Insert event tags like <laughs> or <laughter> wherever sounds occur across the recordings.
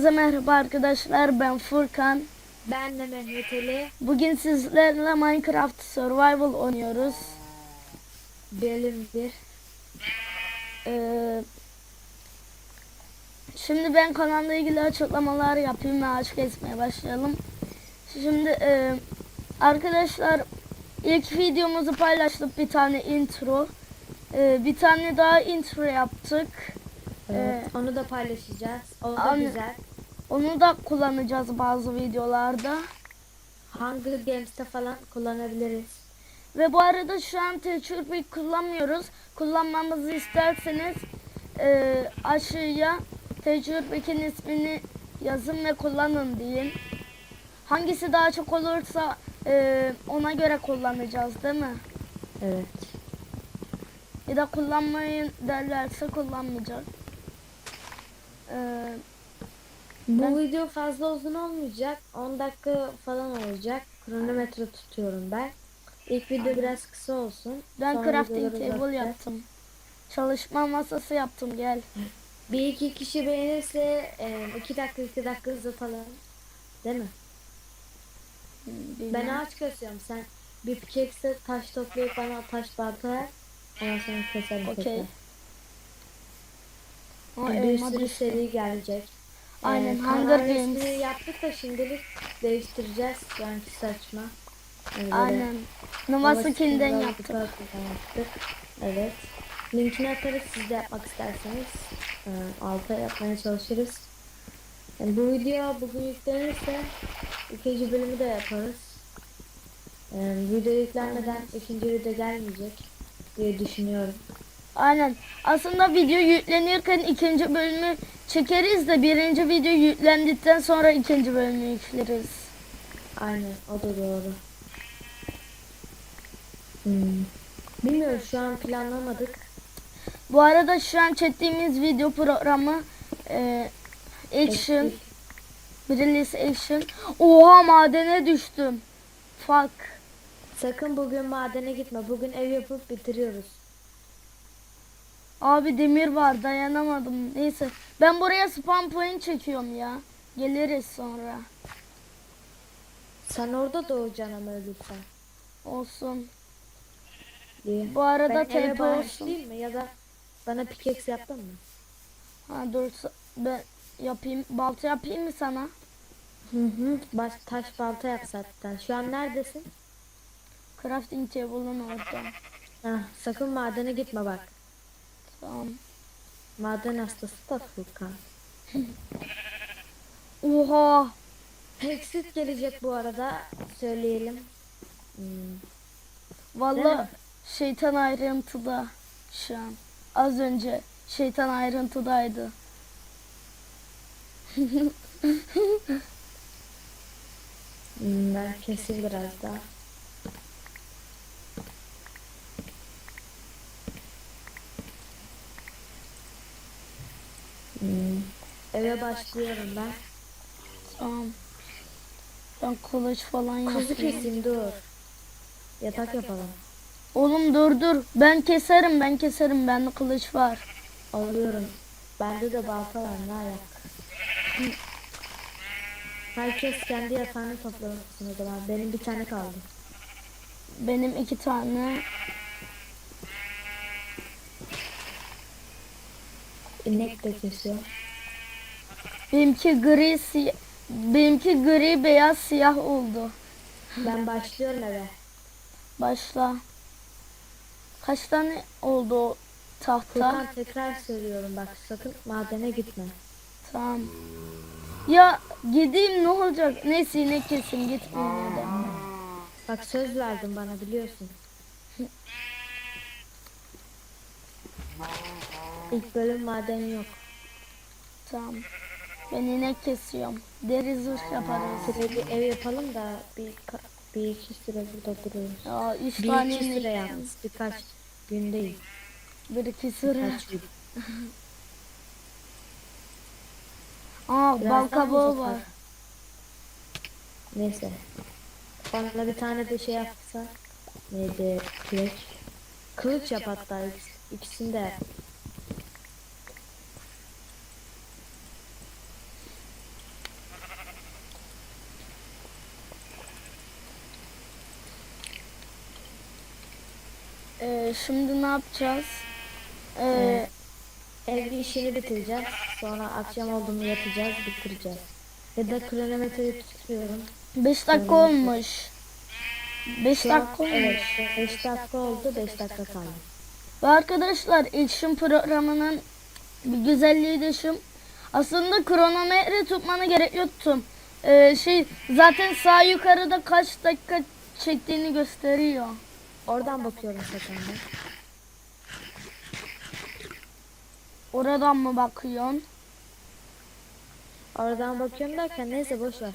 Herkese merhaba arkadaşlar. Ben Furkan. Ben de Mehmet Ali. Bugün sizlerle Minecraft Survival oynuyoruz. Bölüm 1. Ee, şimdi ben kanalla ilgili açıklamalar yapayım ve ağaç kesmeye başlayalım. Şimdi e, arkadaşlar ilk videomuzu paylaştık bir tane intro. Ee, bir tane daha intro yaptık. Evet, Ee, onu da paylaşacağız. O da Anne- güzel. Onu da kullanacağız bazı videolarda. Hunger Games'te falan kullanabiliriz. Ve bu arada şu an tecrübe kullanmıyoruz. Kullanmamızı isterseniz e, aşağıya tecrübekin ismini yazın ve kullanın deyin. Hangisi daha çok olursa e, ona göre kullanacağız değil mi? Evet. Ya da kullanmayın derlerse kullanmayacağız. E, Bu Ben- video fazla uzun olmayacak. 10 dakika falan olacak. Kronometre tutuyorum ben. İlk video biraz kısa olsun. ben Sonra crafting table uzatacağız. yaptım. Çalışma masası yaptım gel. Bir iki kişi beğenirse 2 dakika 2 dakika uzatalım. Değil mi? Ben Bilmem. ağaç kesiyorum. Sen bir pickaxe taş toplayıp bana taş balta. Ondan sonra keserim Okey. bir sürü seri gelecek. Aynen, Ee, Hunger Games. yaptık da şimdilik değiştireceğiz. Yani saçma. Yani böyle Aynen. Skin'den yaptık. yaptık. Evet. Linkini atarız siz de yapmak isterseniz. Ee, alta yapmaya çalışırız. Yani bu video bugün yüklenirse ikinci bölümü de yaparız. Ee, video yüklenmeden ikinci video gelmeyecek diye düşünüyorum. Aynen. Aslında video yüklenirken ikinci bölümü çekeriz de birinci video yüklendikten sonra ikinci bölümü yükleriz. Aynen o da doğru. Hmm. Bilmiyorum şu an planlamadık. Bu arada şu an çektiğimiz video programı e, Action, Release Action. Oha madene düştüm. Fuck. Sakın bugün madene gitme. Bugün ev yapıp bitiriyoruz. Abi demir var dayanamadım. Neyse. Ben buraya spam point çekiyorum ya. Geliriz sonra. Sen orada doğacaksın ama ölürsen. Olsun. diye. Bu arada TP olsun. mı ya da bana pickaxe yaptın mı? Ha dur ben yapayım. Balta yapayım mı sana? Hı hı. Baş, taş balta yap zaten. Şu an neredesin? Crafting table'ın orada. Hah, sakın madene gitme bak. Tamam. Maden hastası da Furkan. <laughs> Oha. Hexit gelecek bu arada. Söyleyelim. Hmm. Valla şeytan ayrıntıda şu an. Az önce şeytan ayrıntıdaydı. <laughs> Hmm, ben kesin biraz daha. Hmm. Eve başlıyorum ben. Tamam. Ben kılıç falan Kuzu yapayım. keseyim dur. Yatak yapalım. Oğlum dur dur. Ben keserim ben keserim. Bende kılıç var. Alıyorum. Bende de balta var ne ayak. Herkes kendi yatağını toplamasın o zaman. Benim bir tane kaldı. Benim iki tane. İnek de kesiyor. Benimki gri siyah. Benimki gri beyaz siyah oldu. Ben başlıyorum eve. Başla. Kaç tane oldu o tahta? Furkan tekrar söylüyorum bak sakın madene gitme. Tamam. Ya gideyim ne olacak? Neyse yine kesin gitmeyeyim ya da. Bak söz verdin bana biliyorsun. <laughs> İlk bölüm maden yok. Tamam. Ben inek kesiyorum. Deri zırh yaparız. Şöyle bir ev yapalım da bir, bir iki süre burada dururuz. Ya üç Bir tane iki süre yalnız birkaç gün değil. Bir iki süre. Birkaç. Aa bal uzatalım. var. Neyse. Bana bir tane de şey yapsa. Neydi? Kılıç. Kılıç yap hatta ikis- ikisini de Ee, şimdi ne yapacağız? Ee, Ev işini bitireceğiz. Sonra akşam oldu mu yatacağız, bitireceğiz. Ya da kronometreyi tutuyorum. 5 dakika olmuş. 5 Şu an, dakika olmuş. evet, 5 dakika oldu, 5 dakika kaldı. Ve arkadaşlar iletişim programının bir güzelliği de şu. Aslında kronometre tutmana gerek yoktu. Ee, şey zaten sağ yukarıda kaç dakika çektiğini gösteriyor. Oradan bakıyorum ben. Oradan mı bakıyorsun? Oradan bakıyorum derken neyse boş ver.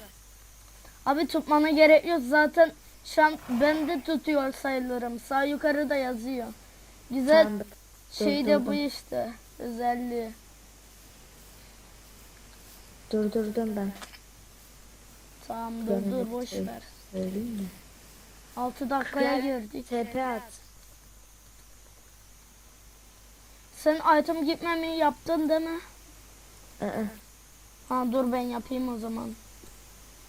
Abi tutmana gerek yok zaten şu an ben de tutuyor sayılırım. Sağ yukarıda yazıyor. Güzel Tamam, şey de bu işte özelliği. Durdurdum ben. Tamam dur dur boş ver. Söyleyeyim mi? 6 dakikaya girdik. TP at. Sen item gitmemeyi yaptın değil mi? Iı. Ha dur ben yapayım o zaman.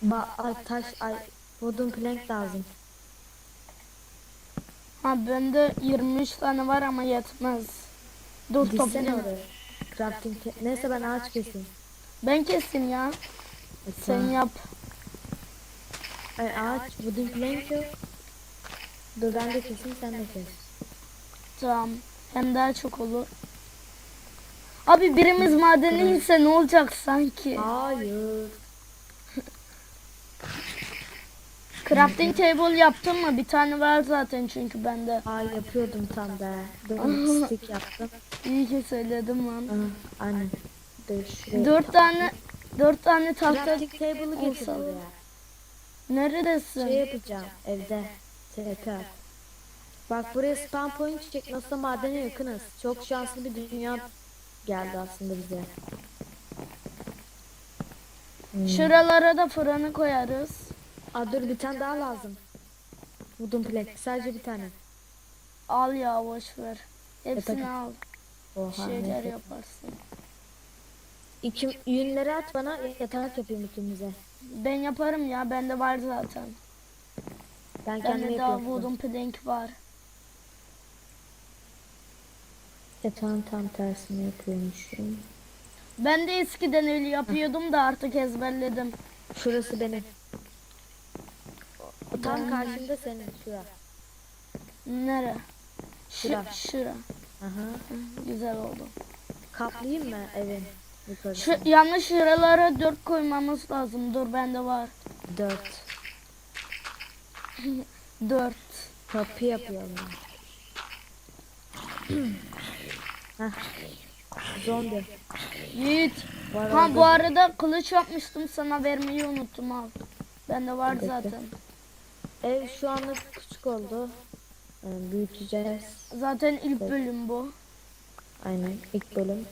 Ba ay, taş ay wooden plank lazım. Ha bende 23 tane var ama yetmez. Dur toplayayım. Crafting Neyse ben ağaç keseyim. Ben keseyim ya. Sen yap. Ay ağaç wooden plank yok. Dur ben de keseyim sen de kes. Tamam. Hem daha çok olur. Abi birimiz madeni ise ne olacak sanki? Hayır. Crafting table yaptın mı? Bir tane var zaten çünkü bende. Ay yapıyordum tam da. Dur stick yaptım. İyi ki söyledim lan. Aa. Dur şuraya. Dört tane dört tane tahta table'ı getir neredesin? Şey yapacağım evde. At. Bak buraya spawn point çek. Nasıl madene yakınız. Çok şanslı bir dünya geldi aslında bize. Şuralara da fırını koyarız. Aa dur bir tane daha lazım. Wooden plank. Sadece bir tane. Al ya boş ver. Hepsini tabii. al. Oha. Şeyler neyse. yaparsın. İki yünleri at bana yatak yapayım ikimize. Ben yaparım ya bende var zaten. Ben kendim Bende daha wooden plank var. Yatağın tam tersini yapıyormuşum. Ben de eskiden öyle yapıyordum da artık ezberledim. Şurası benim. Tam karşımda senin şura. Nere? Şu, Şura. şura. Aha. Güzel oldu. Kaplayayım mı evin? Şu yanlış şuralara dört koymamız lazım. Dur bende var. Dört. <laughs> Dört. Kapı yapıyorum. <clears throat> Zombi. Yiğit. Var Ha bu arada kılıç yapmıştım sana vermeyi unuttum al. Bende var Bekle. zaten. Ev şu anlık küçük oldu. Ee, büyüteceğiz. Zaten ilk bölüm bu. Aynen ilk bölüm.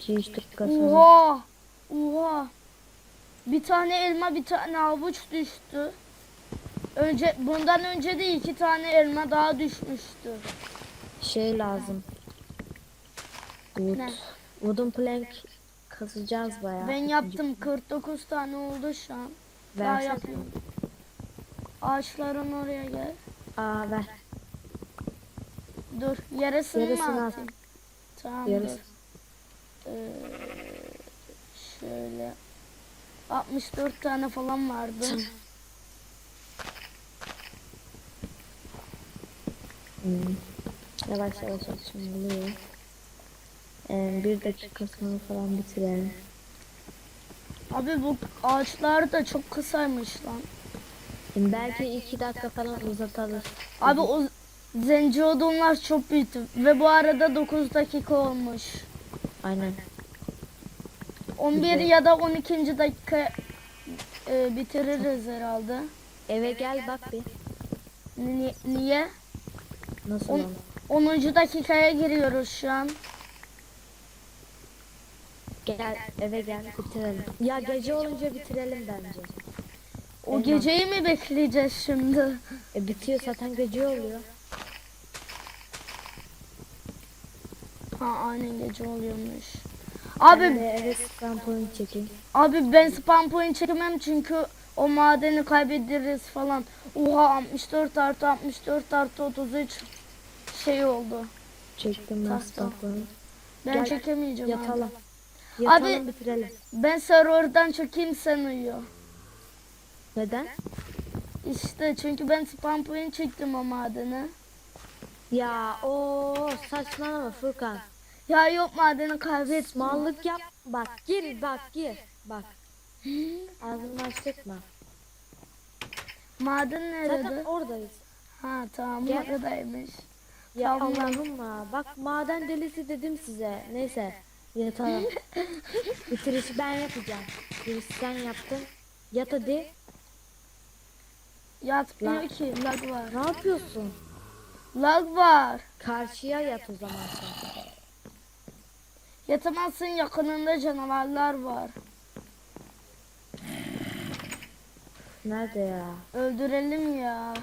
2-3 dakika sonra. Oha! Oha! Bir tane elma bir tane avuç düştü. Önce bundan önce de iki tane elma daha düşmüştü. Şey lazım. Wood. Ne? Wooden plank kazacağız bayağı. Ben yaptım 49 tane oldu şu an. Daha Versene. yapıyorum. Ağaçların oraya gel. Aa ver. Dur yarısını, Yarısını mı atayım? Tamam Yarısı. dur. Ee, şöyle 64 tane falan vardı. Hmm. Yavaş yavaş açılıyor. Ee, bir dakika sonra falan bitirelim. Abi bu ağaçlar da çok kısaymış lan. Belki iki dakika falan uzatalım. Abi o zenci odunlar çok büyüdü ve bu arada 9 dakika olmuş. Aynen. 11 ya da 12. dakika e, bitiririz herhalde. Eve gel bak bir. Ni- niye? Nasıl On- oldu? 10. dakikaya giriyoruz şu an. Gel eve gel bitirelim. Ya gece olunca bitirelim bence. O Eyvah. geceyi mi bekleyeceğiz şimdi? E bitiyor zaten gece oluyor. Ha aynen gece oluyormuş. Ben Abi de eve spam point çekeyim. abi ben spam point çekemem çünkü o madeni kaybederiz falan. Oha 64 artı 64 artı 33. şey oldu. Çektim ben Tahta. stoklarını. Ben Gel, çekemeyeceğim abi. Yatalım. Yatalım Abi- bitirelim. Ben serverdan çekeyim sen uyuyor. Neden? İşte çünkü ben spam point çektim o madeni. Ya o saçmalama Furkan. Ya yok madeni kaybettim. Mallık yap. Bak gir bak gir. Bak. Ağzını açtırma. Maden Zaten nerede? oradayız. Ha tamam Gel. oradaymış. Ya. Allah'ım ya. Bak maden delisi dedim size. Neyse. Yatalım. <laughs> Bitirişi ben yapacağım. Girişi sen yaptın. Yat hadi. Yatmıyor ki lag var. Ne yapıyorsun? Lag var. Karşıya yat o zaman sen. Yatamazsın yakınında canavarlar var. Nerede ya? Öldürelim ya.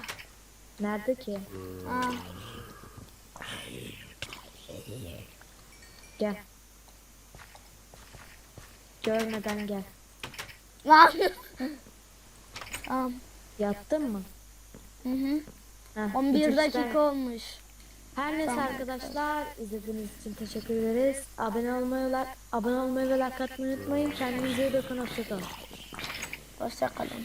Nerede ki? Ha. Gel. Görmeden gel. Tamam. Yattın mı? Hı hı. Heh, 11 bitirişten- dakika olmuş. Her neyse Tamam. arkadaşlar izlediğiniz için teşekkür ederiz. Abone olmayı, abone olmayı ve like atmayı unutmayın. Kendinize iyi bakın. Hoşçakalın. Hoşçakalın.